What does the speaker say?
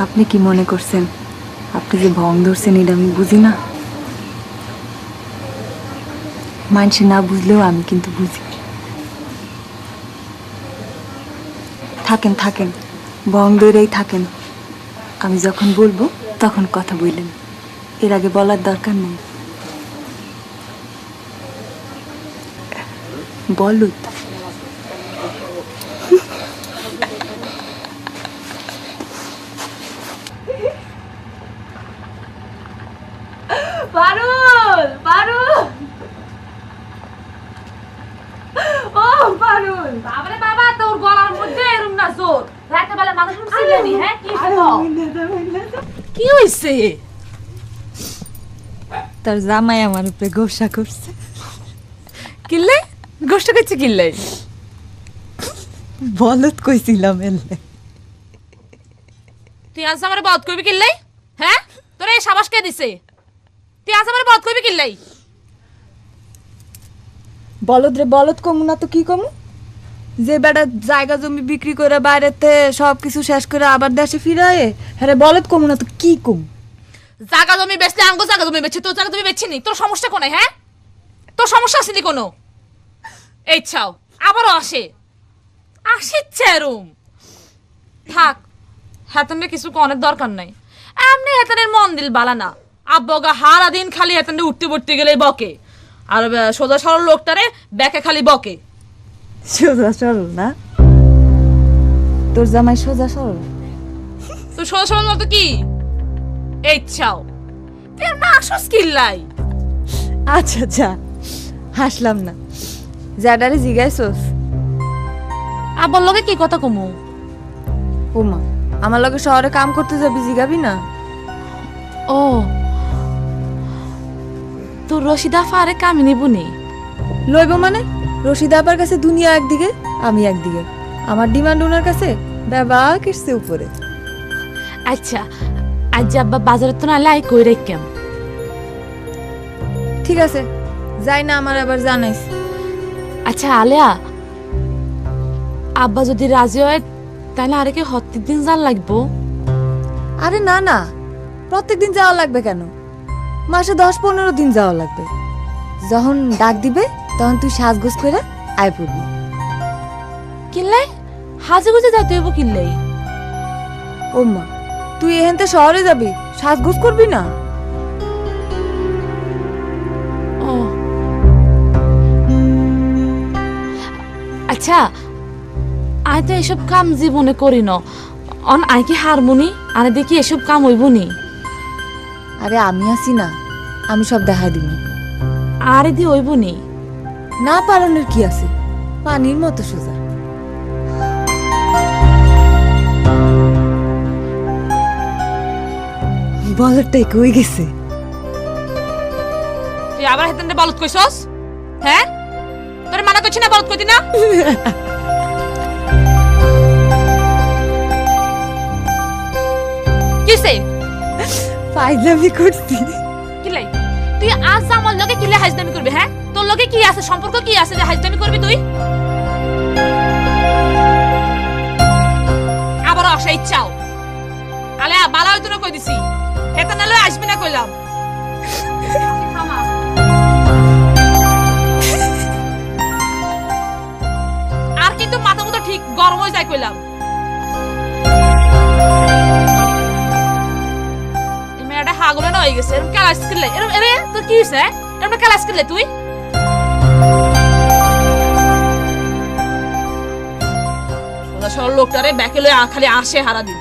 আপনি কি মনে করছেন? আপনি যে ভং ধরছেন এটা আমি বুঝি না। মানুষে না বুঝলেও আমি কিন্তু বুঝি। থাকেন থাকেন। ভং ধরেই থাকেন। আমি যখন বলব, তখন কথা বললেন। এর আগে বলার দরকার নেই। বলুত পারুল বাবারে বাবা তোর গলার মধ্যে এরম না জোর। রাতে বেলা মানুষ শুনছিলেনি হ্যাঁ? কি কি হইছে তার জামাই আমার উপরে গোসা করছে। কিল্লে? গোষ্ঠ করছে কিল্লে? বলত কইছিলাম এলে। তুই আজ আমার বধ করবি কিল্লাই হ্যাঁ? তোর এই সাবাস কে দিছে? তুই আজ আমার বধ করবি কিল্লাই বলদ রে বলদ কমু না তো কি কমু? যে বেটা জায়গা জমি বিক্রি করে বাইরেতে সব কিছু শেষ করে আবার দেশে ফিরায় হ্যাঁ বলদ কম না তো কি কম? জাগা জমি বেচলে আঙ্গো জাগা জমি বেচছে তোর জাগা জমি বেচছি নি? তোর সমস্যা কোনে হ্যাঁ? তোর সমস্যা আসেনি কোনো? এই ছাও, আবারও আসে। আসে চেরুম থাক, হেতনের কিছু কনের দরকার নাই। এমনি হেতনের মন দিল বালা না। আব্বগা হারা দিন খালি হেতনে উঠতে পড়তে গেলে বকে। আর সোজা সরল লোকটারে ব্যাকে খালি বকে। সোজা সরল না? তোর জামাই সোজা সরল? তো সোজা সরল মতো কি? এই ছাও তুই না আসস কিল্লাই আচ্ছা আচ্ছা হাসলাম না। জ্যাডারে জিগাইছোস আব্বার লগে কি কথা কমু? ওমা আমার লগে শহরে কাম করতে যাবি জিগাবি না? ও তোর রশিদা ফারে কামিনী বুনি লইব মানে? রশিদ আপার কাছে দুনিয়া একদিকে আমি একদিকে। আমার ডিমান্ড ওনার কাছে বাবা কিসছে উপরে? আচ্ছা আজ আব্বা বাজারে তো নালে আই কই রেখেম ঠিক আছে যাই না আমার আবার জানাইস। আচ্ছা আলিয়া আব্বা যদি রাজি হয় তাহলে আরে কি হত্তির দিন যার লাগবো? আরে না না প্রত্যেকদিন যাওয়া লাগবে কেন? মাসে দশ পনেরো দিন যাওয়া লাগবে। যখন ডাক দিবে তখন তুই সাজগোজ করে আয় পড়বি। কিনলাই হাজে গুজে যাইতে হইব কিনলাই ও মা তুই এখানতে শহরে যাবি সাজগোজ করবি না? ও। আচ্ছা আই তো এসব কাম জীবনে করি ন। অন আই কি হারমোনি? আরে দেখি এসব কাম হইব নি? আরে আমি আছি না আমি সব দেখা দিবি আরে দি হইব নি? না পালনের কি আছে? পানির মতো সোজা। বলটাই কই গেছে। তুই আবার হেতেন বলত কইছস? হ্যাঁ? তোর মানা করছি না বলত কইতি না? কিসে ফাইজলামি করছি। কিলাই তুই আজ আমার লগে কিলে হাজদামি লগে কি আছে? সম্পর্ক কি আছে? যে হাজদামি করবি তুই? আবার আসা ইচ্ছাও আলে, বালা হইতো না কই দিছি। হেতা নালে আসবি না কইলাম। আর কিন্তু মাথা মতো ঠিক গরম হয়ে যায় কইলাম। মেয়েটা হাগুলে না হয়ে গেছে। এরকম ক্লাস করলে এরকম এরে, তোর কি হয়েছে এরকম ক্লাস করলে তুই? লোকটারে ব্যাকে লয়ে খালি আসে হারা দিন